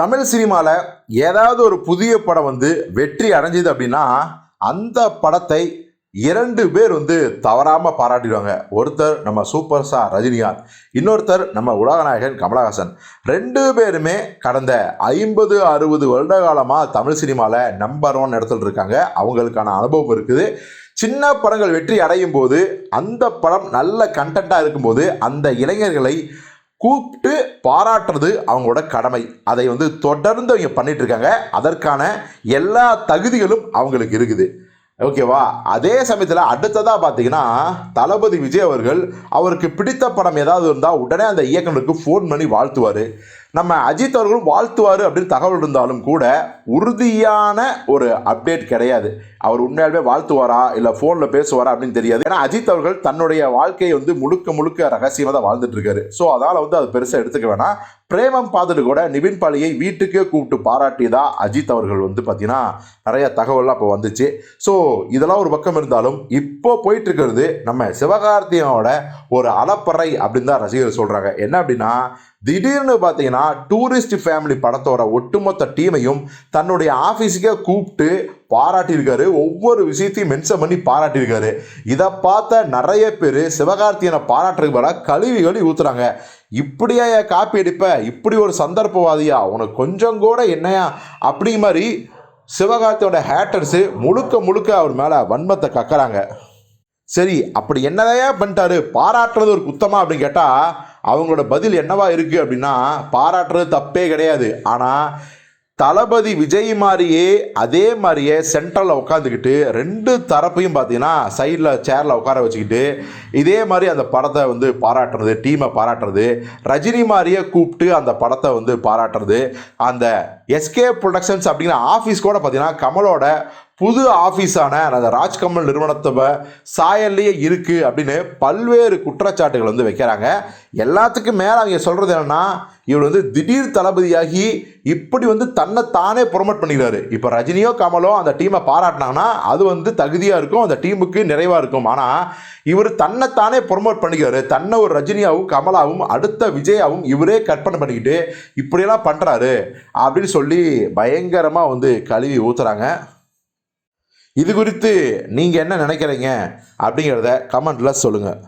தமிழ் சினிமாவில் ஏதாவது ஒரு புதிய படம் வந்து வெற்றி அடைஞ்சது அப்படின்னா அந்த படத்தை இரண்டு பேர் வந்து தவறாமல் பாராட்டிடுவாங்க. ஒருத்தர் நம்ம சூப்பர் ஸ்டார் ரஜினிகாந்த் இன்னொருத்தர் நம்ம உலகநாயகன் கமலஹாசன். ரெண்டு பேருமே கடந்த ஐம்பது அறுபது வருட காலமாக தமிழ் சினிமாவில் நம்பர் ஒன் இடத்துல இருக்காங்க. அவங்களுக்கான அனுபவம் இருக்குது. சின்ன படங்கள் வெற்றி அடையும் போது அந்த படம் நல்ல கண்டென்ட்டாக இருக்கும்போது அந்த இளைஞர்களை கூப்பிட்டு பாராட்டுறது அவங்களோட கடமை. அதை வந்து தொடர்ந்து அவங்க பண்ணிட்டு இருக்காங்க அதற்கான எல்லா தகுதிகளும் அவங்களுக்கு இருக்குது. ஓகேவா அதே சமயத்தில் அடுத்ததாக பார்த்தீங்கன்னா தளபதி விஜய் அவர்கள் அவருக்கு பிடித்த படம் ஏதாவது இருந்தால் உடனே அந்த இயக்குனருக்கு ஃபோன் பண்ணி வாழ்த்துவார். நம்ம அஜித் அவர்களும் வாழ்த்துவார் அப்படின்னு தகவல் இருந்தாலும் கூட உறுதியான ஒரு அப்டேட் கிடையாது. அவர் உண்மையாலுமே வாழ்த்துவாரா? இல்லை ஃபோனில் பேசுவாரா அப்படின்னு தெரியாது. ஏன்னா அஜித் அவர்கள் தன்னுடைய வாழ்க்கையை வந்து முழுக்க முழுக்க ரகசியமாக தான் வாழ்ந்துட்டு இருக்காரு. ஸோ அதனால் வந்து அது பெருசாக எடுத்துக்க வேணாம். பிரேமம் பார்த்துட்டு கூட நிவின் பாலியை வீட்டுக்கே கூப்பிட்டு பாராட்டியதா அஜித் அவர்கள் வந்து பார்த்தீங்கன்னா நிறைய தகவல்லாம் இப்போ வந்துச்சு. ஸோ இதெல்லாம் ஒரு பக்கம் இருந்தாலும் இப்போ போயிட்டு இருக்கிறது நம்ம சிவகார்த்தியோட ஒரு அலப்பறை அப்படின்னு தான் ரசிகர்கள் சொல்கிறாங்க என்ன அப்படின்னா திடீர்னு பார்த்தீங்கன்னா டூரிஸ்ட் ஃபேமிலி படத்தோட ஒட்டுமொத்த டீமையும் தன்னுடைய ஆஃபீஸுக்கே கூப்பிட்டு பாராட்டியிருக்காரு. ஒவ்வொரு விஷயத்தையும் மென்ஷன் பண்ணி பாராட்டியிருக்காரு. இதை பார்த்த நிறைய பேர் சிவகார்த்தியனை பாராட்டுறதுக்கு பதிலாக கழுவி கழுவி ஊத்துறாங்க. இப்படியா என் காப்பி அடிப்ப? இப்படி ஒரு சந்தர்ப்பவாதியா? உனக்கு கொஞ்சம் கூட என்னையா? அப்படி மாதிரி சிவகார்த்தியோட ஹேட்டர்ஸு முழுக்க முழுக்க அவர் மேலே வன்மத்தை கக்கறாங்க. சரி அப்படி என்னதையா பண்ணிட்டாரு? பாராட்டுறது ஒரு குத்தமா அப்படின்னு கேட்டால் அவங்களோட பதில் என்னவா இருக்குது அப்படின்னா பாராட்டுறது தப்பே கிடையாது. ஆனால் தளபதி விஜய் மாதிரியே அதே மாதிரியே சென்ட்ரலில் உட்காந்துக்கிட்டு ரெண்டு தரப்பையும் பார்த்தீங்கன்னா சைடில் சேரில் உட்கார வச்சுக்கிட்டு இதே மாதிரி அந்த படத்தை வந்து பாராட்டுறது டீமை பாராட்டுறது ரஜினி மாதிரியே கூப்பிட்டு அந்த படத்தை வந்து பாராட்டுறது அந்த எஸ்கே ப்ரொடக்ஷன்ஸ் அப்படிங்கிற ஆஃபீஸ் கூட பார்த்தீங்கன்னா கமலோட புது ஆஃபீஸான அந்த ராஜ்கமல் நிறுவனத்தை சாயல்லையே இருக்குது அப்படின்னு பல்வேறு குற்றச்சாட்டுகள் வந்து வைக்கிறாங்க. எல்லாத்துக்கும் மேலே அவங்க சொல்கிறது என்னன்னா இவர் வந்து திடீர் தளபதியாகி இப்படி வந்து தன்னை தானே ப்ரொமோட் பண்ணிக்கிறாரு. இப்போ ரஜினியோ கமலோ அந்த டீமை பாராட்டினாங்கன்னா அது வந்து தகுதியாக இருக்கும் அந்த டீமுக்கு நிறைவாக இருக்கும். ஆனால் இவர் தன்னைத்தானே ப்ரொமோட் பண்ணிக்கிறாரு. தன்னை ஒரு ரஜினியாவும் கமலாவும் அடுத்த விஜயாவும் இவரே கற்பனை பண்ணிக்கிட்டு இப்படியெல்லாம் பண்ணுறாரு அப்படின்னு சொல்லி பயங்கரமாக வந்து கழுவி ஊற்றுறாங்க இது குறித்து நீங்கள் என்ன நினைக்கிறீங்க அப்படிங்கிறத கமெண்ட்டில் சொல்லுங்கள்